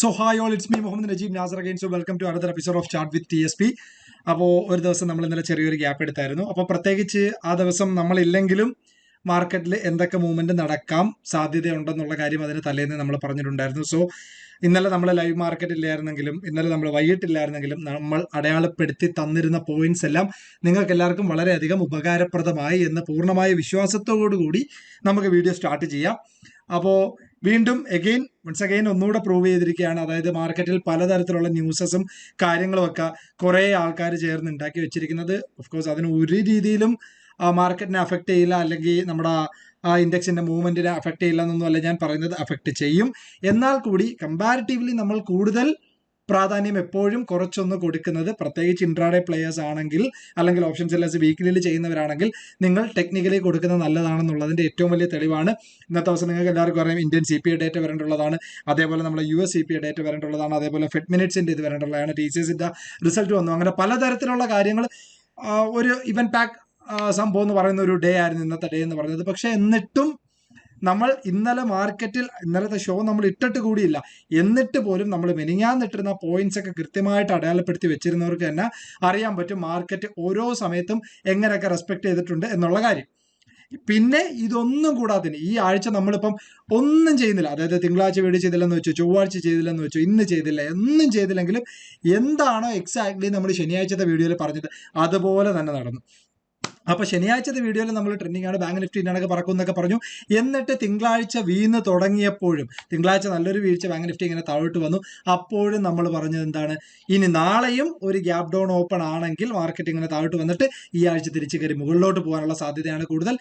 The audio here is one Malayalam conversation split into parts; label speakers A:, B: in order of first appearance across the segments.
A: So hi all it's me Muhammad Najeeb Nasar again so welcome to അടുത്ത episode of chart with T S P അപ്പോൾ ഒരു ദിവസം നമ്മൾ ഇന്നലെ ചെറിയൊരു ഗ്യാപ്പ് എടുത്തായിരുന്നു. അപ്പോൾ പ്രത്യേകിച്ച് ആ ദിവസം നമ്മളില്ലെങ്കിലും മാർക്കറ്റിൽ എന്തൊക്കെ മൂവ്മെന്റ് നടക്കാം സാധ്യതയുണ്ടെന്നുള്ള കാര്യം അതിന് തലേന്ന് നമ്മൾ പറഞ്ഞിട്ടുണ്ടായിരുന്നു. സോ ഇന്നലെ നമ്മൾ ലൈവ് മാർക്കറ്റ് ഇല്ലായിരുന്നെങ്കിലും ഇന്നലെ നമ്മൾ വൈകിട്ടില്ലായിരുന്നെങ്കിലും നമ്മൾ അടയാളപ്പെടുത്തി തന്നിരുന്ന പോയിന്റ്സ് എല്ലാം നിങ്ങൾക്ക് എല്ലാവർക്കും വളരെയധികം ഉപകാരപ്രദമായി എന്ന് പൂർണമായ വിശ്വാസത്തോടു കൂടി നമുക്ക് വീഡിയോ സ്റ്റാർട്ട് ചെയ്യാം. അപ്പോൾ വീണ്ടും എഗെയിൻ വൺസ് അഗെയിൻ ഒന്നുകൂടെ പ്രൂവ് ചെയ്തിരിക്കുകയാണ്. അതായത് മാർക്കറ്റിൽ പലതരത്തിലുള്ള ന്യൂസസും കാര്യങ്ങളും ഒക്കെ കുറേ ആൾക്കാർ ചേർന്ന് ഉണ്ടാക്കി വെച്ചിരിക്കുന്നത്. ഓഫ്കോഴ്സ് അതിന് ഒരു രീതിയിലും മാർക്കറ്റിനെ അഫക്റ്റ് ചെയ്യില്ല. അല്ലെങ്കിൽ നമ്മുടെ ആ ഇൻഡെക്സിന്റെ മൂവ്മെന്റിനെ അഫക്റ്റ് ചെയ്യില്ല എന്നൊന്നും അല്ല ഞാൻ പറയുന്നത്. അഫക്റ്റ് ചെയ്യും. എന്നാൽ കൂടി കമ്പാരിറ്റീവ്ലി നമ്മൾ കൂടുതൽ പ്രാധാന്യം എപ്പോഴും കുറച്ചൊന്ന് കൊടുക്കുന്നത് പ്രത്യേകിച്ച് ഇൻട്രാഡേ പ്ലേയേഴ്സ് ആണെങ്കിൽ അല്ലെങ്കിൽ ഓപ്ഷൻ സെല്ലേഴ്സ് വീക്കിലിൽ ചെയ്യുന്നവരാണെങ്കിൽ നിങ്ങൾ ടെക്നിക്കലി കൊടുക്കുന്നത് നല്ലതാണെന്നുള്ളതിന്റെ ഏറ്റവും വലിയ തെളിവാണ്. ഇന്നത്തെ ദിവസം നിങ്ങൾക്ക് എല്ലാവർക്കും അറിയാം Indian C P I data വരേണ്ടുള്ളതാണ് അതേപോലെ നമ്മുടെ U S C P I data വരേണ്ടുള്ളതാണ് അതേപോലെ ഫെഡ് മിനിറ്റ്സിന്റെ ഇത് വരേണ്ടുള്ളതാണ് ടീച്ചേഴ്സിന്റെ റിസൾട്ട് വന്നു. അങ്ങനെ പലതരത്തിലുള്ള കാര്യങ്ങൾ ഒരു ഇവൻ പാക്ക് സംഭവം എന്ന് പറയുന്ന ഒരു ഡേ ആയിരുന്നു ഇന്നത്തെ ഡേ എന്ന് പറയുന്നത് പക്ഷേ എന്നിട്ടും നമ്മൾ ഇന്നലെ മാർക്കറ്റിൽ ഇന്നലത്തെ ഷോ നമ്മൾ ഇട്ടിട്ട് കൂടിയില്ല. എന്നിട്ട് പോലും നമ്മൾ മെനിങ്ങാന്നിട്ടിരുന്ന പോയിന്റ്സ് ഒക്കെ കൃത്യമായിട്ട് അടയാളപ്പെടുത്തി വെച്ചിരുന്നവർക്ക് തന്നെ അറിയാൻ പറ്റും മാർക്കറ്റ് ഓരോ സമയത്തും എങ്ങനെയൊക്കെ റെസ്പെക്ട് ചെയ്തിട്ടുണ്ട് എന്നുള്ള കാര്യം. പിന്നെ ഇതൊന്നും കൂടാതെ ഈ ആഴ്ച നമ്മളിപ്പം ഒന്നും ചെയ്യുന്നില്ല. അതായത് തിങ്കളാഴ്ച വീഡിയോ ചെയ്തില്ലെന്ന് വെച്ചു ചൊവ്വാഴ്ച ചെയ്തില്ലെന്ന് വെച്ചു ഇന്ന് ചെയ്തില്ല ഒന്നും ചെയ്തില്ലെങ്കിലും എന്താണോ എക്സാക്ട്ലി നമ്മൾ ശനിയാഴ്ചത്തെ വീഡിയോയിൽ പറഞ്ഞത്? അതുപോലെ തന്നെ നടന്നു. അപ്പൊ ശനിയാഴ്ചത്തെ വീഡിയോയിൽ നമ്മൾ ട്രെൻഡിങ് ആണ് ബാങ്ക് നിഫ്റ്റി ഇന്നൊക്കെ പറക്കും എന്നൊക്കെ പറഞ്ഞു. എന്നിട്ട് തിങ്കളാഴ്ച വീന്ന് തുടങ്ങിയപ്പോഴും തിങ്കളാഴ്ച നല്ലൊരു വീഴ്ച ബാങ്ക് നിഫ്റ്റി ഇങ്ങനെ താഴോട്ട് വന്നു. അപ്പോഴും നമ്മൾ പറഞ്ഞത് എന്താണ്? ഇനി നാളെയും ഒരു ഗ്യാപ് ഡൗൺ ഓപ്പൺ ആണെങ്കിൽ മാർക്കറ്റ് ഇങ്ങനെ താഴോട്ട് വന്നിട്ട് ഈ ആഴ്ച തിരിച്ചു കയറി മുകളിലോട്ട് പോകാനുള്ള സാധ്യതയാണ് കൂടുതൽ.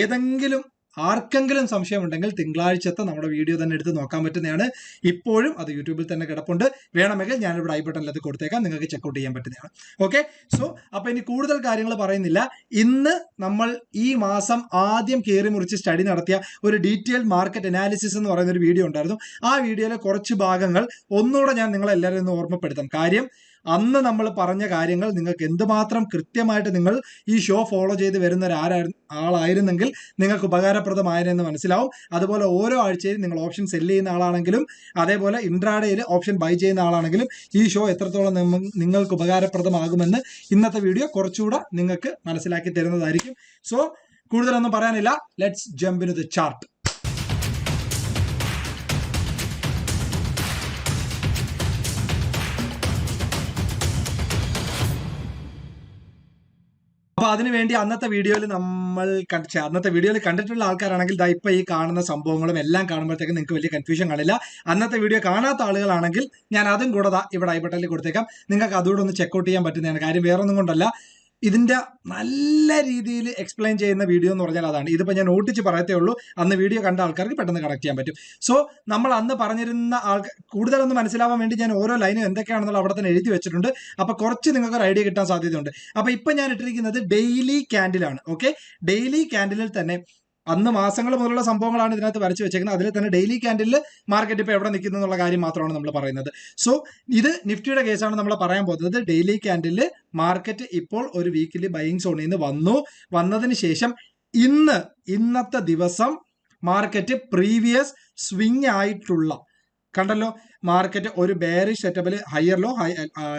A: ഏതെങ്കിലും ആർക്കെങ്കിലും സംശയമുണ്ടെങ്കിൽ തിങ്കളാഴ്ചത്തെ നമ്മുടെ വീഡിയോ തന്നെ എടുത്ത് നോക്കാൻ പറ്റുന്നതാണ്. ഇപ്പോഴും അത് യൂട്യൂബിൽ തന്നെ കിടപ്പുണ്ട്. വേണമെങ്കിൽ ഞാനിവിടെ ഐ ബട്ടണിൽ അത് കൊടുത്തേക്കാം. നിങ്ങൾക്ക് ചെക്കൗട്ട് ചെയ്യാൻ പറ്റുന്നതാണ്. ഓക്കെ സോ അപ്പൊ ഇനി കൂടുതൽ കാര്യങ്ങൾ പറയുന്നില്ല. ഇന്ന് നമ്മൾ ഈ മാസം ആദ്യം കയറി മുറിച്ച് സ്റ്റഡി നടത്തിയ ഒരു ഡീറ്റെയിൽഡ് മാർക്കറ്റ് അനാലിസിസ് എന്ന് പറയുന്ന ഒരു വീഡിയോ ഉണ്ടായിരുന്നു. ആ വീഡിയോയിലെ കുറച്ച് ഭാഗങ്ങൾ ഒന്നുകൂടെ ഞാൻ നിങ്ങളെല്ലാവരും ഒന്ന് ഓർമ്മപ്പെടുത്താം. കാര്യം അന്ന് നമ്മൾ പറഞ്ഞ കാര്യങ്ങൾ നിങ്ങൾക്ക് എന്തുമാത്രം കൃത്യമായിട്ട് നിങ്ങൾ ഈ ഷോ ഫോളോ ചെയ്ത് വരുന്ന ഒരു ആരായിരുന്നു ആളായിരുന്നെങ്കിൽ നിങ്ങൾക്ക് ഉപകാരപ്രദമായെന്ന് മനസ്സിലാവും. അതുപോലെ ഓരോ ആഴ്ചയിൽ നിങ്ങൾ ഓപ്ഷൻ സെൽ ചെയ്യുന്ന ആളാണെങ്കിലും അതേപോലെ ഇൻട്രാഡേയിൽ ഓപ്ഷൻ ബൈ ചെയ്യുന്ന ആളാണെങ്കിലും ഈ ഷോ എത്രത്തോളം നിങ്ങൾക്ക് ഉപകാരപ്രദമാകുമെന്ന് ഇന്നത്തെ വീഡിയോ കുറച്ചുകൂടെ നിങ്ങൾക്ക് മനസ്സിലാക്കി തരുന്നതായിരിക്കും. സോ കൂടുതലൊന്നും പറയാനില്ല. Let's jump in the chart അപ്പൊ അതിനുവേണ്ടി അന്നത്തെ വീഡിയോയിൽ നമ്മൾ അന്നത്തെ വീഡിയോയിൽ കണ്ടിട്ടുള്ള ആൾക്കാരാണെങ്കിൽ ദാ ഇപ്പൊ ഈ കാണുന്ന സംഭവങ്ങളും എല്ലാം കാണുമ്പോഴത്തേക്കും നിങ്ങൾക്ക് വലിയ കൺഫ്യൂഷൻ കാണില്ല. അന്നത്തെ വീഡിയോ കാണാത്ത ആളുകളാണെങ്കിൽ ഞാൻ അതും കൂടെ ഇവിടെ ഐ ബട്ടണിൽ കൊടുത്തേക്കാം. നിങ്ങൾക്ക് അതുകൂടെ ഒന്ന് ചെക്കൗട്ട് ചെയ്യാൻ പറ്റുന്നതാണ് കാര്യം. വേറൊന്നും കൊണ്ടല്ല. ഇതിന്റെ നല്ല രീതിയിൽ എക്സ്പ്ലെയിൻ ചെയ്യുന്ന വീഡിയോ എന്ന് പറഞ്ഞാൽ അതാണ്. ഇതിപ്പോൾ ഞാൻ ഓട്ടിച്ച് പറയത്തേ ഉള്ളൂ. അന്ന് വീഡിയോ കണ്ട ആൾക്കാർക്ക് പെട്ടെന്ന് കണക്ട് ചെയ്യാൻ പറ്റും. സോ നമ്മൾ അന്ന് പറഞ്ഞിരുന്ന ആൾക്കാർ കൂടുതലൊന്ന് മനസ്സിലാവാൻ വേണ്ടി ഞാൻ ഓരോ ലൈനും എന്തൊക്കെയാണെന്നുള്ള അവിടെ തന്നെ എഴുതി വെച്ചിട്ടുണ്ട്. അപ്പോൾ കുറച്ച് നിങ്ങൾക്ക് ഒരു ഐഡിയ കിട്ടാൻ സാധ്യതയുണ്ട്. അപ്പോൾ ഇപ്പം ഞാൻ ഇട്ടിരിക്കുന്നത് ഡെയിലി ക്യാൻഡിലാണ് ഓക്കെ ഡെയിലി ക്യാൻഡിലിൽ തന്നെ അന്ന് മാസങ്ങൾ മുതലുള്ള സംഭവങ്ങളാണ് ഇതിനകത്ത് വരച്ചു വെച്ചേക്കുന്നത്. അതിൽ തന്നെ ഡെയിലി ക്യാൻഡിലിൽ മാർക്കറ്റ് ഇപ്പോൾ എവിടെ നിൽക്കുന്നു എന്നുള്ള കാര്യം മാത്രമാണ് നമ്മൾ പറയുന്നത്. സോ ഇത് നിഫ്റ്റിയുടെ കേസാണ് നമ്മൾ പറയാൻ പോകുന്നത്. ഡെയിലി ക്യാൻഡിൽ മാർക്കറ്റ് ഇപ്പോൾ ഒരു വീക്കിലി ബൈയിങ് സോണിൽ നിന്ന് വന്നു. വന്നതിന് ശേഷം ഇന്ന് ഇന്നത്തെ ദിവസം മാർക്കറ്റ് പ്രീവിയസ് സ്വിങ് ആയിട്ടുള്ള കണ്ടല്ലോ? മാർക്കറ്റ് ഒരു ബെയറിഷ് സെറ്റപ്പിൽ higher low high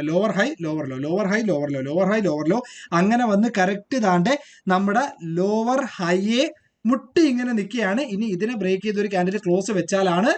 A: lower high lower low lower high lower low lower high lower low അങ്ങനെ വന്ന് കറക്റ്റ് താണ്ടെ നമ്മുടെ ലോവർ ഹൈയെ മുട്ടി ഇങ്ങനെ നിൽക്കുകയാണ്. ഇനി ഇതിനെ ബ്രേക്ക് ചെയ്ത് ഒരു ക്യാൻഡിൽ ക്ലോസ് വെച്ചാലാണ്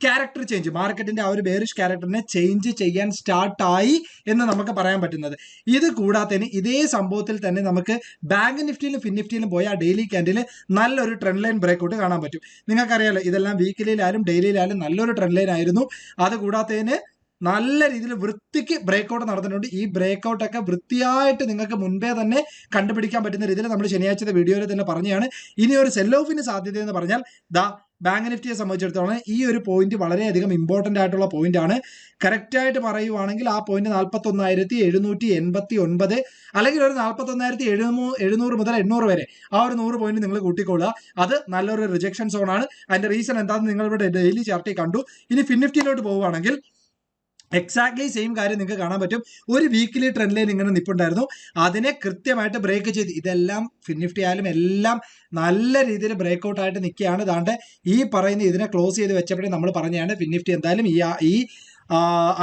A: ക്യാരക്ടർ ചേഞ്ച് മാർക്കറ്റിന്റെ ആ ഒരു ബേറിഷ് ക്യാരക്ടറിനെ ചേഞ്ച് ചെയ്യാൻ സ്റ്റാർട്ടായി എന്ന് നമുക്ക് പറയാൻ പറ്റുന്നത്. ഇത് കൂടാത്തതിന് ഇതേ സംഭവത്തിൽ തന്നെ നമുക്ക് ബാങ്ക് നിഫ്റ്റിയിലും ഫിൻ നിഫ്റ്റിയിലും പോയ ആ ഡെയിലി ക്യാൻഡിൽ നല്ലൊരു ട്രെൻഡ് ലൈൻ ബ്രേക്കൗട്ട് കാണാൻ പറ്റും. നിങ്ങൾക്കറിയാലോ ഇതെല്ലാം വീക്കിലിയിലായാലും ഡെയിലിയിലായാലും നല്ലൊരു ട്രെൻഡ് ലൈൻ ആയിരുന്നു. അത് കൂടാത്തതിന് നല്ല രീതിയിൽ വൃത്തിക്ക് ബ്രേക്കൗട്ട് നടന്നിട്ടുണ്ട്. ഈ ബ്രേക്കൗട്ട് ഒക്കെ വൃത്തിയായിട്ട് നിങ്ങൾക്ക് മുൻപേ തന്നെ കണ്ടുപിടിക്കാൻ പറ്റുന്ന രീതിയിൽ നമ്മൾ ശനിയാഴ്ചത്തെ വീഡിയോയിൽ തന്നെ പറഞ്ഞാണ് ഇനി ഒരു സെൽ ഓഫിന് സാധ്യത എന്ന് പറഞ്ഞാൽ ദാ ബാങ്ക് നിഫ്റ്റിയെ സംബന്ധിച്ചിടത്തോളം ഈ ഒരു പോയിന്റ് വളരെയധികം ഇമ്പോർട്ടന്റ് ആയിട്ടുള്ള പോയിന്റ് ആണ്. കറക്റ്റായിട്ട് പറയുവാണെങ്കിൽ ആ പോയിന്റ് നാൽപ്പത്തൊന്നായിരത്തി എഴുന്നൂറ്റി എൺപത്തി ഒൻപത് അല്ലെങ്കിൽ ഒരു നാൽപ്പത്തൊന്നായിരത്തി എഴുന്നൂ എഴുന്നൂറ് മുതൽ എണ്ണൂറ് വരെ ആ ഒരു നൂറ് പോയിന്റ് നിങ്ങൾ കൂട്ടിക്കൊള്ളുക. അത് നല്ലൊരു റിജക്ഷൻ സോണാണ് ആണ്. അതിന്റെ റീസൺ എന്താണെന്ന് നിങ്ങൾ ഇവിടെ ഡെയിലി ചാർട്ടിൽ കണ്ടു. ഇനി ഫിൻ നിഫ്റ്റിയിലോട്ട് പോവുകയാണെങ്കിൽ എക്സാക്ട്ലി സെയിം കാര്യം നിങ്ങൾക്ക് കാണാൻ പറ്റും. ഒരു വീക്കിലി ട്രെൻഡ് ലൈൻ ഇങ്ങനെ നിപ്പുണ്ടായിരുന്നു. അതിനെ കൃത്യമായിട്ട് ബ്രേക്ക് ചെയ്ത് ഇതെല്ലാം ഫിനിഫ്റ്റി ആയാലും എല്ലാം നല്ല രീതിയിൽ ബ്രേക്ക് ഔട്ട് ആയിട്ട് നിൽക്കുകയാണ് ഇതാണ്ട് ഈ പറയുന്ന ഇതിനെ ക്ലോസ് ചെയ്ത് വെച്ചപ്പോഴേ നമ്മൾ പറഞ്ഞതാണ് ഫിനിഫ്റ്റി എന്തായാലും ഈ ഈ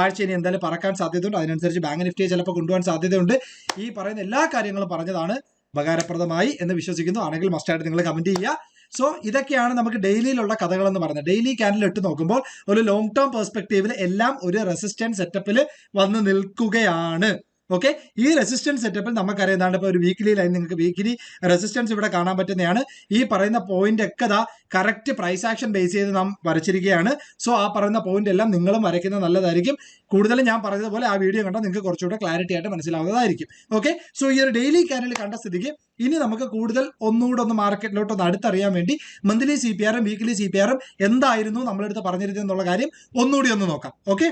A: ആഴ്ച ഇനി എന്തായാലും പറക്കാൻ സാധ്യതയുണ്ട്. അതിനനുസരിച്ച് ബാങ്ക് നിഫ്റ്റിയെ ചിലപ്പോൾ കൊണ്ടുപോകാൻ സാധ്യതയുണ്ട്. ഈ പറയുന്ന എല്ലാ കാര്യങ്ങളും പറഞ്ഞതാണ് ഉപകാരപ്രദമായി എന്ന് വിശ്വസിക്കുന്നു. ആണെങ്കിൽ മസ്റ്റായിട്ട് നിങ്ങൾ കമന്റ് ചെയ്യുക. സോ ഇതൊക്കെയാണ് നമുക്ക് ഡെയിലിയിലുള്ള കഥകൾ എന്ന് പറയുന്നത്. ഡെയിലി ക്യാൻഡിൽ ഇട്ട് നോക്കുമ്പോൾ ഒരു ലോങ് ടേം പെർസ്പെക്റ്റീവിൽ എല്ലാം ഒരു റെസിസ്റ്റൻസ് സെറ്റപ്പിൽ വന്ന് നിൽക്കുകയാണ്. ഓക്കെ ഈ റെസിസ്റ്റൻസ് സെറ്റപ്പിൽ നമുക്കറിയാം എന്താണ് ഇപ്പോൾ ഒരു വീക്കിലി ലൈൻ നിങ്ങൾക്ക് വീക്കിലി റെസിസ്റ്റൻസ് ഇവിടെ കാണാൻ പറ്റുന്നതാണ്. ഈ പറയുന്ന പോയിന്റ് ഒക്കെ ദാ കറക്റ്റ് പ്രൈസ് ആക്ഷൻ ബേസ് ചെയ്ത് നാം വരച്ചിരിക്കുകയാണ്. സോ ആ പറയുന്ന പോയിന്റ് എല്ലാം നിങ്ങളും വരയ്ക്കുന്നത് നല്ലതായിരിക്കും. കൂടുതലും ഞാൻ പറഞ്ഞതുപോലെ ആ വീഡിയോ കണ്ടാൽ നിങ്ങൾക്ക് കുറച്ചുകൂടെ ക്ലാരിറ്റി ആയിട്ട് മനസ്സിലാവുന്നതായിരിക്കും. ഓക്കെ സോ ഈ ഒരു ഡെയിലി ക്യാനൽ കണ്ട സ്ഥിതിക്ക് ഇനി നമുക്ക് കൂടുതൽ ഒന്നുകൂടെ ഒന്ന് മാർക്കറ്റിലോട്ട് ഒന്ന് അടുത്തറിയാൻ വേണ്ടി മന്ത്ലി സി പി ആറും വീക്കിലി സി പി ആറും എന്തായിരുന്നു നമ്മളെടുത്ത് പറഞ്ഞിരുന്നത് എന്നുള്ള കാര്യം ഒന്നുകൂടി ഒന്ന് നോക്കാം. ഓക്കെ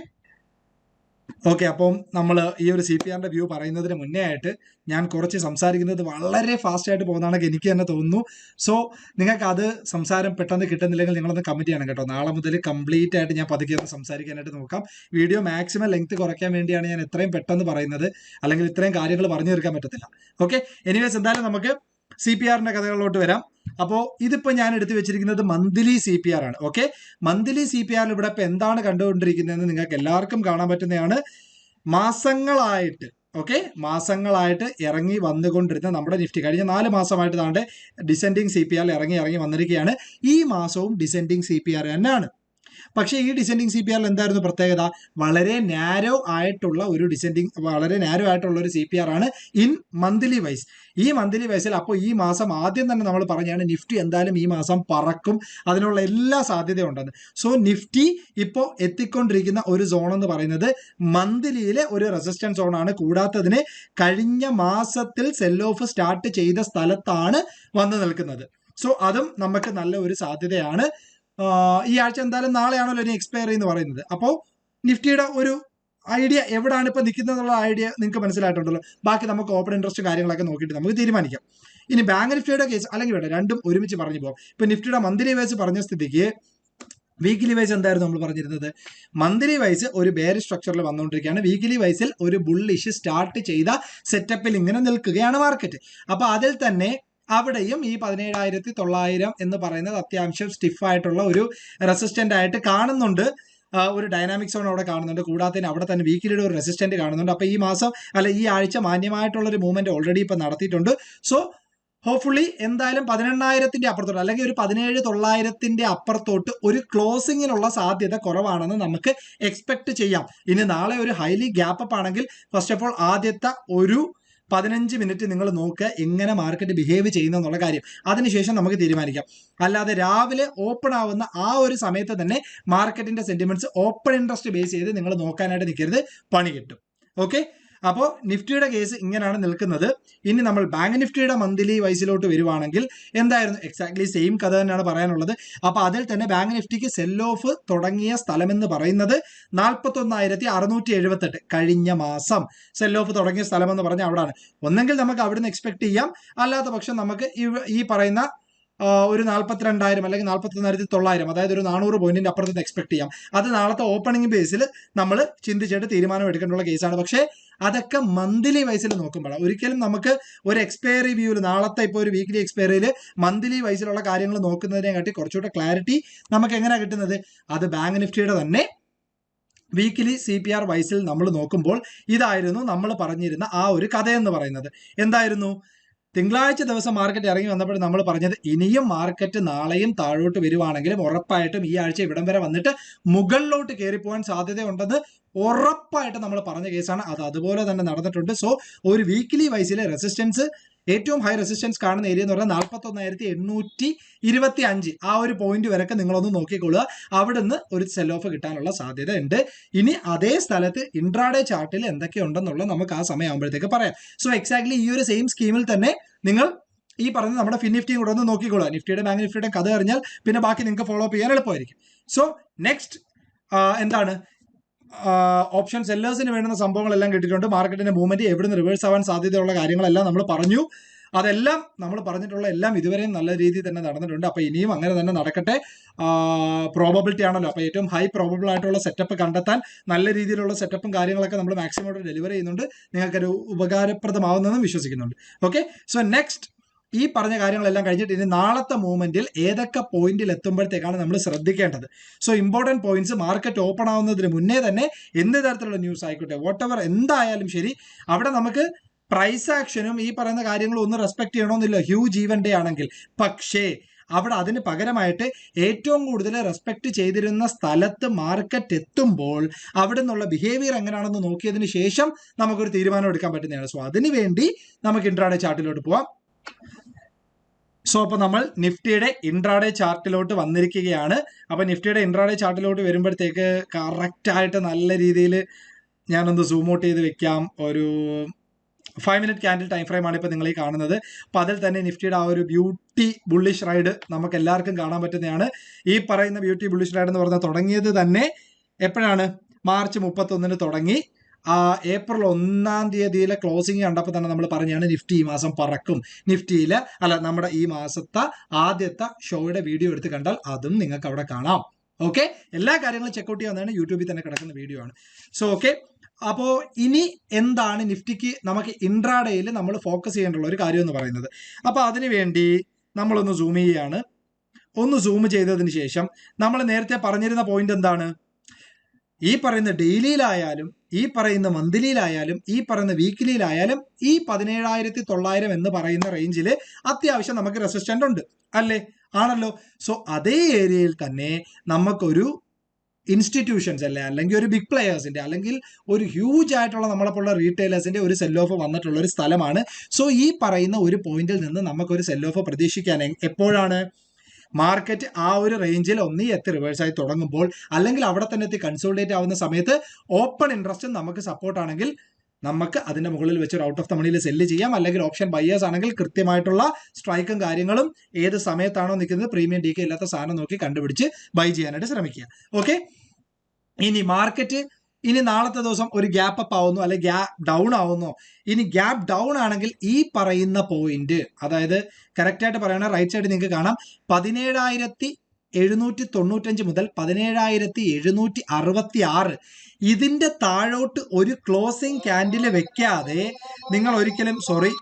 A: ഓക്കെ അപ്പം നമ്മൾ ഈ ഒരു സി പി ആറിന്റെ വ്യൂ പറയുന്നതിന് മുന്നേ ആയിട്ട് ഞാൻ കുറച്ച് സംസാരിക്കുന്നത് വളരെ ഫാസ്റ്റ് ആയിട്ട് പോകുന്നതാണെങ്കിൽ എനിക്ക് തന്നെ തോന്നുന്നു. സോ നിങ്ങൾക്ക് അത് സംസാരം പെട്ടെന്ന് കിട്ടുന്നില്ലെങ്കിൽ നിങ്ങളൊന്ന് കമന്റ് ചെയ്യണം കേട്ടോ. നാളെ മുതൽ കംപ്ലീറ്റ് ആയിട്ട് ഞാൻ പതുക്കെ ഒന്ന് സംസാരിക്കാനായിട്ട് നോക്കാം. വീഡിയോ മാക്സിമം ലെങ്ത് കുറയ്ക്കാൻ വേണ്ടിയാണ് ഞാൻ എത്രയും പെട്ടെന്ന് പറയുന്നത്. അല്ലെങ്കിൽ ഇത്രയും കാര്യങ്ങൾ പറഞ്ഞു തീർക്കാൻ പറ്റത്തില്ല. ഓക്കെ എനിവേസ് എന്തായാലും നമുക്ക് സി പി ആറിന്റെ കഥകളിലോട്ട് വരാം. അപ്പോൾ ഇതിപ്പോ ഞാൻ എടുത്തു വെച്ചിരിക്കുന്നത് മന്ത്ലി സി പി ആർ ആണ്. ഓക്കെ മന്ത്ലി സി പി ആറിൽ ഇവിടെ ഇപ്പൊ എന്താണ് കണ്ടുകൊണ്ടിരിക്കുന്നതെന്ന് നിങ്ങൾക്ക് എല്ലാവർക്കും കാണാൻ പറ്റുന്നതാണ്. മാസങ്ങളായിട്ട് ഓക്കെ മാസങ്ങളായിട്ട് ഇറങ്ങി വന്നുകൊണ്ടിരുന്ന നമ്മുടെ നിഫ്റ്റി കഴിഞ്ഞ നാല് മാസമായിട്ട് താണ്ട് ഡിസെൻഡിങ് സി പി ആർ ഇറങ്ങി ഇറങ്ങി വന്നിരിക്കുകയാണ്. ഈ മാസവും ഡിസെൻഡിങ് സി പി ആർ തന്നെയാണ്. പക്ഷേ ഈ ഡിസെൻഡിങ് സി പി ആറിൽ എന്തായിരുന്നു പ്രത്യേകത? വളരെ നാരോ ആയിട്ടുള്ള ഒരു ഡിസെൻഡിങ് വളരെ നാരോ ആയിട്ടുള്ള ഒരു സി പി ആർ ആണ് ഇൻ മന്ത്ലി വൈസ് ഈ മന്ത്ലി വൈസിൽ അപ്പോൾ ഈ മാസം ആദ്യം തന്നെ നമ്മൾ പറഞ്ഞാണ് നിഫ്റ്റി എന്തായാലും ഈ മാസം പറക്കും. അതിനുള്ള എല്ലാ സാധ്യതയും ഉണ്ടെന്ന്. സോ നിഫ്റ്റി ഇപ്പോൾ എത്തിക്കൊണ്ടിരിക്കുന്ന ഒരു സോൺ എന്ന് പറയുന്നത് മന്ത്ലിയിലെ ഒരു റെസിസ്റ്റൻസ് സോണാണ് കൂടാത്തതിന് കഴിഞ്ഞ മാസത്തിൽ സെൽ ഓഫ് സ്റ്റാർട്ട് ചെയ്ത സ്ഥലത്താണ് വന്നു നിൽക്കുന്നത്. സോ അതും നമുക്ക് നല്ല ഒരു സാധ്യതയാണ്. ഈ ആഴ്ച എന്തായാലും നാളെയാണല്ലോ ഇനി എക്സ്പയർ എന്ന് പറയുന്നത്. അപ്പോൾ നിഫ്റ്റിയുടെ ഒരു ഐഡിയ എവിടെയാണ് ഇപ്പോൾ നിൽക്കുന്നത് എന്നുള്ള ഐഡിയ നിങ്ങൾക്ക് മനസ്സിലായിട്ടുണ്ടല്ലോ. ബാക്കി നമുക്ക് ഓപ്പൺ ഇൻട്രസ്റ്റ് കാര്യങ്ങളൊക്കെ നോക്കിയിട്ട് നമുക്ക് തീരുമാനിക്കാം. ഇനി ബാങ്ക് നിഫ്റ്റിയുടെ കേസ് അല്ലെങ്കിൽ വേണ്ട രണ്ടും ഒരുമിച്ച് പറഞ്ഞു പോകാം ഇപ്പോൾ നിഫ്റ്റിയുടെ മന്ത്ലി വൈസ് പറഞ്ഞ സ്ഥിതിക്ക് വീക്കിലി വൈസ് എന്തായിരുന്നു നമ്മൾ പറഞ്ഞിരുന്നത്? മന്ത്ലി വൈസ് ഒരു ബേരി സ്ട്രക്ചറിൽ വന്നുകൊണ്ടിരിക്കുകയാണ്. വീക്കിലി വൈസിൽ ഒരു ബുള്ളിഷ് സ്റ്റാർട്ട് ചെയ്ത സെറ്റപ്പിൽ ഇങ്ങനെ നിൽക്കുകയാണ് മാർക്കറ്റ് അപ്പോൾ അതിൽ തന്നെ അവിടെയും ഈ പതിനേഴായിരത്തി തൊള്ളായിരം എന്ന് പറയുന്നത് അത്യാവശ്യം സ്റ്റിഫായിട്ടുള്ള ഒരു റെസിസ്റ്റന്റ് ആയിട്ട് കാണുന്നുണ്ട്. ഒരു ഡൈനാമിക് സോൺ അവിടെ കാണുന്നുണ്ട്. കൂടാതെ അവിടെ തന്നെ വീക്കിലിയുടെ ഒരു റെസിസ്റ്റന്റ് കാണുന്നുണ്ട്. അപ്പോൾ ഈ മാസം അല്ല ഈ ആഴ്ച മാന്യമായിട്ടുള്ള ഒരു മൂവ്മെന്റ് ഓൾറെഡി ഇപ്പൊ നടത്തിയിട്ടുണ്ട്. സോ ഹോപ്പ്ഫുള്ളി എന്തായാലും പതിനെണ്ണായിരത്തിന്റെ അപ്പുറത്തോട്ട് അല്ലെങ്കിൽ ഒരു പതിനേഴ് തൊള്ളായിരത്തിന്റെ അപ്പുറത്തോട്ട് ഒരു ക്ലോസിങ്ങിനുള്ള സാധ്യത കുറവാണെന്ന് നമുക്ക് എക്സ്പെക്ട് ചെയ്യാം. ഇനി നാളെ ഒരു ഹൈലി ഗ്യാപ്പ് ആണെങ്കിൽ ഫസ്റ്റ് ഓഫ് ഓൾ ആദ്യത്തെ ഒരു പതിനഞ്ച് മിനിറ്റ് നിങ്ങൾ നോക്കുക എങ്ങനെ മാർക്കറ്റ് ബിഹേവ് ചെയ്യുന്നു എന്നുള്ള കാര്യം. അതിനുശേഷം നമുക്ക് തീരുമാനിക്കാം. അല്ലാതെ രാവിലെ ഓപ്പൺ ആവുന്ന ആ ഒരു സമയത്ത് തന്നെ മാർക്കറ്റിന്റെ സെന്റിമെന്റ്സ് ഓപ്പൺ ഇൻട്രസ്റ്റ് ബേസ് ചെയ്ത് നിങ്ങൾ നോക്കാനായിട്ട് നിൽക്കരുത്. പണി കിട്ടും. ഓക്കെ അപ്പോൾ നിഫ്റ്റിയുടെ കേസ് ഇങ്ങനെയാണ് നിൽക്കുന്നത്. ഇനി നമ്മൾ ബാങ്ക് നിഫ്റ്റിയുടെ മന്ത്ലി വൈസിലോട്ട് വരുവാണെങ്കിൽ എന്തായിരുന്നു? എക്സാക്ട്ലി സെയിം കഥ തന്നെയാണ് പറയാനുള്ളത്. അപ്പോൾ അതിൽ തന്നെ ബാങ്ക് നിഫ്റ്റിക്ക് സെൽ ഓഫ് തുടങ്ങിയ സ്ഥലമെന്ന് പറയുന്നത് നാൽപ്പത്തൊന്നായിരത്തി അറുന്നൂറ്റി എഴുപത്തെട്ട് കഴിഞ്ഞ മാസം. സെൽ ഓഫ് തുടങ്ങിയ സ്ഥലമെന്ന് പറഞ്ഞാൽ അവിടെയാണ് ഒന്നെങ്കിൽ നമുക്ക് അവിടുന്ന് എക്സ്പെക്ട് ചെയ്യാം. അല്ലാത്ത പക്ഷം നമുക്ക് ഈ- പറയുന്ന ഒരു നാൽപ്പത്തിരണ്ടായിരം അല്ലെങ്കിൽ നാൽപ്പത്തൊന്നായിരത്തി തൊള്ളായിരം അതായത് ഒരു നാനൂറ് പോയിന്റിന്റെ അപ്പുറത്ത് എക്സ്പെക്ട് ചെയ്യാം. അത് നാളത്തെ ഓപ്പണിംഗ് ബേസിൽ നമ്മൾ ചിന്തിച്ചിട്ട് തീരുമാനം എടുക്കേണ്ടുള്ള കേസാണ് പക്ഷേ അതൊക്കെ മന്ത്ലി വൈസിൽ നോക്കുമ്പോഴാണ് ഒരിക്കലും നമുക്ക് ഒരു എക്സ്പയറി വ്യൂവിൽ നാളത്തെ ഇപ്പോൾ ഒരു വീക്ക്ലി എക്സ്പയറിയിൽ മന്ത്ലി വൈസിലുള്ള കാര്യങ്ങൾ നോക്കുന്നതിനെ കാട്ടി കുറച്ചുകൂടെ ക്ലാരിറ്റി നമുക്ക് എങ്ങനെയാണ് കിട്ടുന്നത്? അത് ബാങ്ക് നിഫ്റ്റിയുടെ തന്നെ വീക്കിലി സി പി ആർ വൈസിൽ നമ്മൾ നോക്കുമ്പോൾ ഇതായിരുന്നു നമ്മൾ പറഞ്ഞിരുന്ന ആ ഒരു കഥയെന്ന് പറയുന്നത്. എന്തായിരുന്നു? തിങ്കളാഴ്ച ദിവസം മാർക്കറ്റ് ഇറങ്ങി വന്നപ്പോൾ നമ്മൾ പറഞ്ഞത് ഇനിയും മാർക്കറ്റ് നാളെയും താഴോട്ട് വരുവാണെങ്കിലും ഉറപ്പായിട്ടും ഈ ആഴ്ച ഇവിടം വരെ വന്നിട്ട് മുകളിലോട്ട് കയറിപ്പോകാൻ സാധ്യതയുണ്ടെന്ന് ഉറപ്പായിട്ട് നമ്മൾ പറഞ്ഞ കേസാണ് അത് അതുപോലെ തന്നെ നടന്നിട്ടുണ്ട്. സോ ഒരു വീക്കിലി വൈസിലെ റെസിസ്റ്റൻസ് ഏറ്റവും ഹൈ റെസിസ്റ്റൻസ് കാണുന്ന ഏരിയ എന്ന് പറഞ്ഞാൽ നാൽപ്പത്തി ഒന്നായിരത്തി എണ്ണൂറ്റി ഇരുപത്തി അഞ്ച് ആ ഒരു പോയിന്റ് വരെയൊക്കെ നിങ്ങളൊന്ന് നോക്കിക്കൊള്ളുക അവിടെ നിന്ന് ഒരു സെൽ ഓഫ് കിട്ടാനുള്ള സാധ്യത ഉണ്ട് ഇനി അതേ സ്ഥലത്ത് ഇൻട്രാഡേ ചാർട്ടിൽ എന്തൊക്കെ ഉണ്ടെന്നുള്ളത് നമുക്ക് ആ സമയമാകുമ്പോഴത്തേക്ക് പറയാം. സോ എക്സാക്ട്ലി ഈ ഒരു സെയിം സ്കീമിൽ തന്നെ നിങ്ങൾ ഈ പറഞ്ഞ നമ്മുടെ ഫിൻ നിഫ്റ്റിയും കൂടെ ഒന്ന് നോക്കിക്കൊള്ളുക നിഫ്റ്റിയുടെ ബാങ്ക് നിഫ്റ്റിയുടെ കഥ അറിഞ്ഞാൽ പിന്നെ ബാക്കി നിങ്ങൾക്ക് ഫോളോ അപ്പ് ചെയ്യാൻ എളുപ്പമായിരിക്കും. സോ നെക്സ്റ്റ് എന്താണ്? ഓപ്ഷൻ സെല്ലേഴ്സിന് വേണ്ടുന്ന സംഭവങ്ങളെല്ലാം കിട്ടിയിട്ടുണ്ട് മാർക്കറ്റിന്റെ മൂവ്മെന്റ് എവിടുന്ന് റിവേഴ്സ് ആവാൻ സാധ്യതയുള്ള കാര്യങ്ങളെല്ലാം നമ്മൾ പറഞ്ഞു. അതെല്ലാം നമ്മൾ പറഞ്ഞിട്ടുള്ള എല്ലാം ഇതുവരെയും നല്ല രീതിയിൽ തന്നെ നടന്നിട്ടുണ്ട്. അപ്പൊ ഇനിയും അങ്ങനെ തന്നെ നടക്കട്ടെ. പ്രോബബിലിറ്റി ആണല്ലോ. അപ്പൊ ഏറ്റവും ഹൈ പ്രോബബിൾ ആയിട്ടുള്ള സെറ്റപ്പ് കണ്ടെത്താൻ നല്ല രീതിയിലുള്ള സെറ്റപ്പും കാര്യങ്ങളൊക്കെ നമ്മൾ മാക്സിമം ഡെലിവറി ചെയ്യുന്നുണ്ട്. നിങ്ങൾക്കൊരു ഉപകാരപ്രദമാവുന്നതെന്ന് വിശ്വസിക്കുന്നുണ്ട്. ഓക്കെ സോ നെക്സ്റ്റ് ഈ പറഞ്ഞ കാര്യങ്ങളെല്ലാം കഴിഞ്ഞിട്ട് ഇനി നാളത്തെ മൂവ്മെന്റിൽ ഏതൊക്കെ പോയിന്റിൽ എത്തുമ്പോഴത്തേക്കാണ് നമ്മൾ ശ്രദ്ധിക്കേണ്ടത്? So important points market open ആവുന്നതിന് മുന്നേ തന്നെ എന്ത് തരത്തിലുള്ള ന്യൂസ് ആയിക്കോട്ടെ വാട്ട് എവർ എന്തായാലും ശരി അവിടെ നമുക്ക് പ്രൈസ് ആക്ഷനും ഈ പറയുന്ന കാര്യങ്ങളും ഒന്നും റെസ്പെക്ട് ചെയ്യണമെന്നില്ല. ഹ്യൂജ് ഈവൻ ഡേ ആണെങ്കിൽ. പക്ഷേ അവിടെ അതിന് പകരമായിട്ട് ഏറ്റവും കൂടുതൽ റെസ്പെക്ട് ചെയ്തിരുന്ന സ്ഥലത്ത് മാർക്കറ്റ് എത്തുമ്പോൾ അവിടെ നിന്നുള്ള ബിഹേവിയർ എങ്ങനെയാണെന്ന് നോക്കിയതിന് ശേഷം നമുക്കൊരു തീരുമാനം എടുക്കാൻ പറ്റുന്നതാണ്. സോ അതിനുവേണ്ടി നമുക്ക് ഇൻട്രാഡേ ചാർട്ടിലോട്ട് പോവാം. സോ അപ്പോൾ നമ്മൾ നിഫ്റ്റിയുടെ ഇൻട്രാഡേ ചാർട്ടിലോട്ട് വന്നിരിക്കുകയാണ്. അപ്പോൾ നിഫ്റ്റിയുടെ ഇൻട്രാഡേ ചാർട്ടിലോട്ട് വരുമ്പോഴത്തേക്ക് കറക്റ്റായിട്ട് നല്ല രീതിയിൽ ഞാനൊന്ന് സൂം ഔട്ട് ചെയ്ത് വെക്കാം. ഒരു five minute candle time frame ആണ് ഇപ്പോൾ നിങ്ങൾ ഈ കാണുന്നത്. അപ്പോൾ അതിൽ തന്നെ നിഫ്റ്റിയുടെ ആ ഒരു ബ്യൂട്ടി ബുള്ളിഷ് റൈഡ് നമുക്ക് എല്ലാവർക്കും കാണാൻ പറ്റുന്നതാണ്. ഈ പറയുന്ന ബ്യൂട്ടി ബുള്ളിഷ് റൈഡ് എന്ന് പറഞ്ഞാൽ തുടങ്ങിയത് തന്നെ എപ്പോഴാണ്? മാർച്ച് മുപ്പത്തൊന്നിന് തുടങ്ങി. ഏപ്രിൽ ഒന്നാം തീയതിയിലെ ക്ലോസിംഗ് കണ്ടപ്പോൾ തന്നെ നമ്മൾ പറഞ്ഞാണ് നിഫ്റ്റി ഈ മാസം പറക്കും. നിഫ്റ്റിയിൽ അല്ല നമ്മുടെ ഈ മാസത്തെ ആദ്യത്തെ ഷോയുടെ വീഡിയോ എടുത്ത് കണ്ടാൽ അതും നിങ്ങൾക്ക് അവിടെ കാണാം. ഓക്കെ എല്ലാ കാര്യങ്ങളും ചെക്കൗട്ട് ചെയ്യാവുന്നതാണ്. യൂട്യൂബിൽ തന്നെ കിടക്കുന്ന വീഡിയോ ആണ്. സോ ഓക്കെ അപ്പോൾ ഇനി എന്താണ് നിഫ്റ്റിക്ക് നമുക്ക് ഇൻട്രാഡേയിൽ നമ്മൾ ഫോക്കസ് ചെയ്യേണ്ടുള്ള ഒരു കാര്യം എന്ന് പറയുന്നത്? അപ്പോൾ അതിന് വേണ്ടി നമ്മളൊന്ന് സൂം ചെയ്യുകയാണ് ഒന്ന് സൂം ചെയ്തതിന് ശേഷം നമ്മൾ നേരത്തെ പറഞ്ഞിരുന്ന പോയിന്റ് എന്താണ്? ഈ പറയുന്ന ഡെയിലിയിലായാലും ഈ പറയുന്ന മന്ത്ലിയിലായാലും ഈ പറയുന്ന വീക്കിലിയിലായാലും ഈ പതിനേഴായിരത്തി തൊള്ളായിരം എന്ന് പറയുന്ന റേഞ്ചിൽ അത്യാവശ്യം നമുക്ക് റെസിസ്റ്റന്റ് ഉണ്ട് അല്ലേ? ആണല്ലോ? സോ അതേ ഏരിയയിൽ തന്നെ നമുക്കൊരു ഇൻസ്റ്റിറ്റ്യൂഷൻസ് അല്ലെ? അല്ലെങ്കിൽ ഒരു ബിഗ് പ്ലെയേഴ്സിന്റെ അല്ലെങ്കിൽ ഒരു ഹ്യൂജ് ആയിട്ടുള്ള നമ്മളെപ്പോലുള്ള റീറ്റെയിലേഴ്സിന്റെ ഒരു സെൽ ഓഫ് വന്നിട്ടുള്ള ഒരു സ്ഥലമാണ്. സോ ഈ പറയുന്ന ഒരു പോയിന്റിൽ നിന്ന് നമുക്കൊരു സെൽ ഓഫ് പ്രതീക്ഷിക്കാൻ എപ്പോഴാണ്? മാർക്കറ്റ് ആ ഒരു റേഞ്ചിൽ ഒന്നീ എത്തി റിവേഴ്സ് ആയി തുടങ്ങുമ്പോൾ അല്ലെങ്കിൽ അവിടെ തന്നെ എത്തി കൺസോൾഡേറ്റ് ആവുന്ന സമയത്ത് ഓപ്പൺ ഇൻട്രസ്റ്റും നമുക്ക് സപ്പോർട്ടാണെങ്കിൽ നമുക്ക് അതിന്റെ മുകളിൽ വെച്ച് ഒരു ഔട്ട് ഓഫ് ദ മണിയിൽ സെല്ല് ചെയ്യാം. അല്ലെങ്കിൽ ഓപ്ഷൻ ബയേഴ്സ് ആണെങ്കിൽ കൃത്യമായിട്ടുള്ള സ്ട്രൈക്കും കാര്യങ്ങളും ഏത് സമയത്താണോ നിൽക്കുന്നത് പ്രീമിയം ഡി കെ ഇല്ലാത്ത സാധനം നോക്കി കണ്ടുപിടിച്ച് ബൈ ചെയ്യാനായിട്ട് ശ്രമിക്കുക. ഓക്കെ ഇനി മാർക്കറ്റ് ഇനി നാളത്തെ ദിവസം ഒരു ഗ്യാപ്പ് അപ്പ് ആവുന്നു അല്ലെങ്കിൽ ഗ്യാപ്പ് ഡൗൺ ആവുന്നു. ഇനി ഗ്യാപ്പ് ഡൗൺ ആണെങ്കിൽ ഈ പറയുന്ന പോയിന്റ് അതായത് കറക്റ്റ് ആയിട്ട് പറയണ റൈറ്റ് സൈഡ് നിങ്ങൾക്ക് കാണാം. പതിനേഴായിരത്തി എഴുന്നൂറ്റി തൊണ്ണൂറ്റഞ്ച് മുതൽ പതിനേഴായിരത്തി എഴുന്നൂറ്റി അറുപത്തി ആറ് ഇതിന്റെ താഴോട്ട് ഒരു ക്ലോസിംഗ് ക്യാൻഡിൽ വെക്കാതെ നിങ്ങൾ ഒരിക്കലും സോറി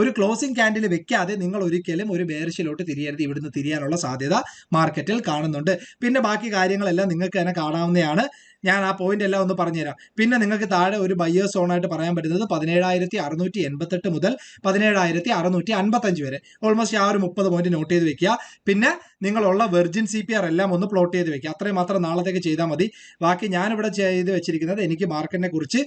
A: ഒരു ക്ലോസിംഗ് ക്യാൻഡിൽ വെക്കാതെ നിങ്ങൾ ഒരിക്കലും ഒരു ബേർഷിലോട്ട് തിരിയരുത്. ഇവിടുന്ന് തിരിയാനുള്ള സാധ്യത മാർക്കറ്റിൽ കാണുന്നുണ്ട്. പിന്നെ ബാക്കി കാര്യങ്ങളെല്ലാം നിങ്ങൾക്ക് തന്നെ കാണാവുന്നതാണ്. ഞാൻ ആ പോയിന്റ് എല്ലാം ഒന്ന് പറഞ്ഞുതരാം. പിന്നെ നിങ്ങൾക്ക് താഴെ ഒരു ബയ്യേഴ്സ് സോൺ ആയിട്ട് പറയാൻ പറ്റുന്നത് പതിനേഴായിരത്തി അറുന്നൂറ്റി എൺപത്തെട്ട് മുതൽ പതിനേഴായിരത്തി അറുന്നൂറ്റി അൻപത്തഞ്ച് വരെ. ഓൾമോസ്റ്റ് ആ ഒരു മുപ്പത് പോയിന്റ് നോട്ട് ചെയ്ത് വെക്കുക. പിന്നെ നിങ്ങളുള്ള വെർജിൻ സി പി ആർ എല്ലാം ഒന്ന് പ്ലോട്ട് ചെയ്ത് വെക്കുക. അത്രയും മാത്രം നാളത്തേക്ക് ചെയ്താൽ മതി. ബാക്കി ഞാനിവിടെ ചെയ്ത് വെച്ചിരിക്കുന്നത് എനിക്ക് മാർക്കറ്റിനെ കുറിച്ച്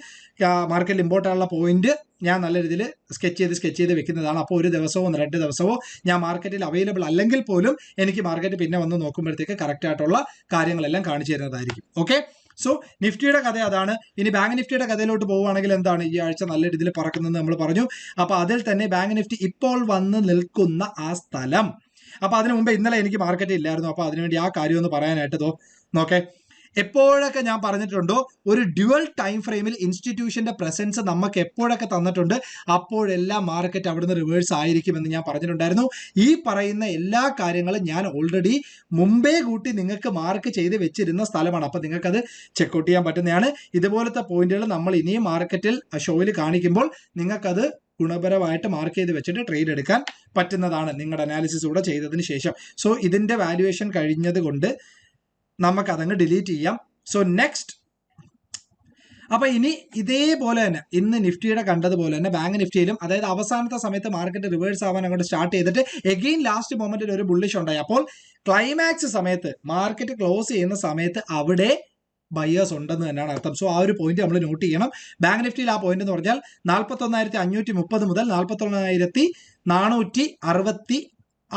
A: മാർക്കറ്റിൽ ഇമ്പോർട്ടന്റ് ആയുള്ള പോയിന്റ് ഞാൻ നല്ല രീതിയിൽ സ്കെച്ച് ചെയ്ത് സ്കെച്ച് ചെയ്ത് വെക്കുന്നതാണ്. അപ്പോൾ ഒരു ദിവസമോ രണ്ട് ദിവസമോ ഞാൻ മാർക്കറ്റിൽ അവൈലബിൾ അല്ലെങ്കിൽ പോലും എനിക്ക് മാർക്കറ്റ് പിന്നെ വന്ന് നോക്കുമ്പോഴത്തേക്ക് കറക്റ്റ് ആയിട്ടുള്ള കാര്യങ്ങളെല്ലാം കാണിച്ചു തരുന്നതായിരിക്കും. ഓക്കെ സോ നിഫ്റ്റിയുടെ കഥ അതാണ്. ഇനി ബാങ്ക് നിഫ്റ്റിയുടെ കഥയിലോട്ട് പോവുകയാണെങ്കിൽ എന്താണ് ഈ ആഴ്ച നല്ല രീതിയിൽ പറക്കുന്നത് നമ്മൾ പറഞ്ഞു. അപ്പൊ അതിൽ തന്നെ ബാങ്ക് നിഫ്റ്റി ഇപ്പോൾ വന്ന് നിൽക്കുന്ന ആ സ്ഥലം. അപ്പൊ അതിനു മുമ്പ് ഇന്നലെ എനിക്ക് മാർക്കറ്റ് ഇല്ലായിരുന്നു. അപ്പൊ അതിനുവേണ്ടി ആ കാര്യം ഒന്ന് പറയാനായിട്ടതോ നോക്കേ. എപ്പോഴൊക്കെ ഞാൻ പറഞ്ഞിട്ടുണ്ടോ ഒരു ഡ്യുവൽ ടൈം ഫ്രെയിമിൽ ഇൻസ്റ്റിറ്റ്യൂഷന്റെ പ്രസൻസ് നമുക്ക് എപ്പോഴൊക്കെ തന്നിട്ടുണ്ട് അപ്പോഴെല്ലാം മാർക്കറ്റ് അവിടുന്ന് റിവേഴ്സ് ആയിരിക്കുമെന്ന് ഞാൻ പറഞ്ഞിട്ടുണ്ടായിരുന്നു. ഈ പറയുന്ന എല്ലാ കാര്യങ്ങളും ഞാൻ ഓൾറെഡി മുമ്പേ കൂട്ടി നിങ്ങൾക്ക് മാർക്ക് ചെയ്ത് വെച്ചിരുന്ന സ്ഥലമാണ്. അപ്പോൾ നിങ്ങൾക്കത് ചെക്കൗട്ട് ചെയ്യാൻ പറ്റുന്നതാണ്. ഇതുപോലത്തെ പോയിന്റുകൾ നമ്മൾ ഇനിയും മാർക്കറ്റിൽ ഷോയിൽ കാണിക്കുമ്പോൾ നിങ്ങൾക്കത് ഗുണപരമായിട്ട് മാർക്ക് ചെയ്ത് വെച്ചിട്ട് ട്രേഡ് എടുക്കാൻ പറ്റുന്നതാണ് നിങ്ങളുടെ അനാലിസിസ് കൂടെ ചെയ്തതിന് ശേഷം. സോ ഇതിന്റെ വാല്യുവേഷൻ കഴിഞ്ഞത് കൊണ്ട് നമുക്ക് അതങ്ങ് ഡിലീറ്റ് ചെയ്യാം. സോ നെക്സ്റ്റ് അപ്പൊ ഇനി ഇതേപോലെ തന്നെ ഇന്ന് നിഫ്റ്റിയുടെ കണ്ടതുപോലെ തന്നെ ബാങ്ക് നിഫ്റ്റിയിലും അതായത് അവസാനത്തെ സമയത്ത് മാർക്കറ്റ് റിവേഴ്സ് ആവാൻ അങ്ങോട്ട് സ്റ്റാർട്ട് ചെയ്തിട്ട് എഗെയിൻ ലാസ്റ്റ് മൊമെന്റിൽ ഒരു ബുള്ളിഷ് ഉണ്ടായി. അപ്പോൾ ക്ലൈമാക്സ് സമയത്ത് മാർക്കറ്റ് ക്ലോസ് ചെയ്യുന്ന സമയത്ത് അവിടെ ബയേഴ്സ് ഉണ്ടെന്ന് തന്നെയാണ് അർത്ഥം. സോ ആ ഒരു പോയിന്റ് നമ്മൾ നോട്ട് ചെയ്യണം. ബാങ്ക് നിഫ്റ്റിയിൽ ആ പോയിന്റ് എന്ന് പറഞ്ഞാൽ നാൽപ്പത്തൊന്നായിരത്തി അഞ്ഞൂറ്റി മുപ്പത് മുതൽ നാൽപ്പത്തൊന്നായിരത്തി നാനൂറ്റി അറുപത്തി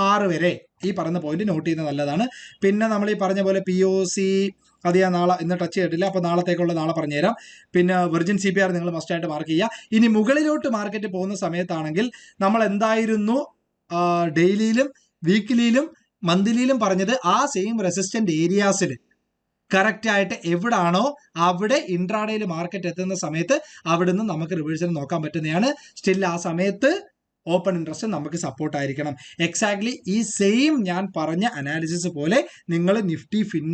A: ആറ് വരെ ഈ പറയുന്ന പോയിന്റ് നോട്ട് ചെയ്യുന്നത് നല്ലതാണ്. പിന്നെ നമ്മൾ ഈ പറഞ്ഞ പോലെ പി ഒ സി അത് ഞാൻ നാളെ ഇന്ന് ടച്ച് ചെയ്തിട്ടില്ല. അപ്പോൾ നാളത്തേക്കുള്ള നാളെ പറഞ്ഞുതരാം. പിന്നെ വെർജിൻ സി പി ആർ നിങ്ങൾ മസ്റ്റായിട്ട് മാർക്ക് ചെയ്യുക. ഇനി മുകളിലോട്ട് മാർക്കറ്റ് പോകുന്ന സമയത്താണെങ്കിൽ നമ്മൾ എന്തായിരുന്നു? ഡെയിലിയിലും വീക്കിലിയിലും മന്ത്ലിയിലും പറഞ്ഞത് ആ സെയിം റെസിസ്റ്റന്റ് ഏരിയാസിൽ കറക്റ്റ് ആയിട്ട് എവിടാണോ അവിടെ ഇൻട്രാഡേയിൽ മാർക്കറ്റ് എത്തുന്ന സമയത്ത് അവിടുന്ന് നമുക്ക് റിവേഴ്സൽ നോക്കാൻ പറ്റുന്നതാണ്. സ്റ്റിൽ ആ സമയത്ത് ഓപ്പൺ ഇൻട്രസ്റ്റ് നമുക്ക് സപ്പോർട്ട് ആയിരിക്കണം. എക്സാക്ട്ലി ഈ സെയിം ഞാൻ പറഞ്ഞ അനാലിസിസ് പോലെ നിങ്ങൾ നിഫ്റ്റി ഫിൻ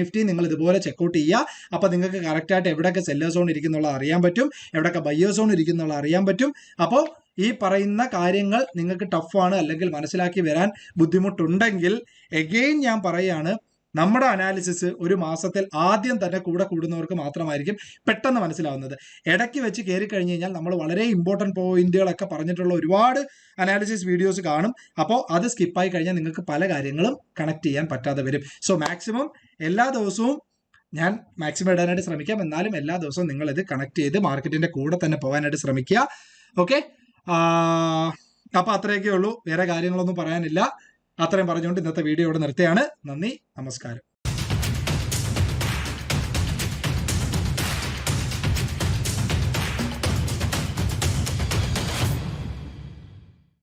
A: നിഫ്റ്റി നിങ്ങൾ ഇതുപോലെ ചെക്കൗട്ട് ചെയ്യുക. അപ്പോൾ നിങ്ങൾക്ക് കറക്റ്റായിട്ട് എവിടെയൊക്കെ സെല്ലേഴ്സ് സോൺ ഇരിക്കുന്നുള്ള അറിയാൻ പറ്റും. എവിടെയൊക്കെ ബയ്യേഴ്സ് സോൺ ഇരിക്കുന്നുള്ള അറിയാൻ പറ്റും. അപ്പോൾ ഈ പറയുന്ന കാര്യങ്ങൾ നിങ്ങൾക്ക് ടഫാണ് അല്ലെങ്കിൽ മനസ്സിലാക്കി വരാൻ ബുദ്ധിമുട്ടുണ്ടെങ്കിൽ എഗെയിൻ ഞാൻ പറയുകയാണ് നമ്മുടെ അനാലിസിസ് ഒരു മാസത്തിൽ ആദ്യം തന്നെ കൂടെ കൂടുന്നവർക്ക് മാത്രമായിരിക്കും പെട്ടെന്ന് മനസ്സിലാവുന്നത്. ഇടയ്ക്ക് വെച്ച് കയറി കഴിഞ്ഞ് കഴിഞ്ഞാൽ നമ്മൾ വളരെ ഇമ്പോർട്ടന്റ് പോയിന്റുകളൊക്കെ പറഞ്ഞിട്ടുള്ള ഒരുപാട് അനാലിസിസ് വീഡിയോസ് കാണും. അപ്പോൾ അത് സ്കിപ്പായി കഴിഞ്ഞാൽ നിങ്ങൾക്ക് പല കാര്യങ്ങളും കണക്ട് ചെയ്യാൻ പറ്റാതെ വരും. സോ മാക്സിമം എല്ലാ ദിവസവും ഞാൻ മാക്സിമം ഇടാനായിട്ട് ശ്രമിക്കാം. എന്നാലും എല്ലാ ദിവസവും നിങ്ങൾ ഇത് കണക്ട് ചെയ്ത് മാർക്കറ്റിന്റെ കൂടെ തന്നെ പോകാനായിട്ട് ശ്രമിക്കുക. ഓക്കെ അപ്പോൾ അത്രയൊക്കെ ഉള്ളൂ. വേറെ കാര്യങ്ങളൊന്നും പറയാനില്ല. അത്രയും പറഞ്ഞുകൊണ്ട് ഇന്നത്തെ വീഡിയോ ഇവിടെ നിർത്തിയാണ് നന്ദി നമസ്കാരം.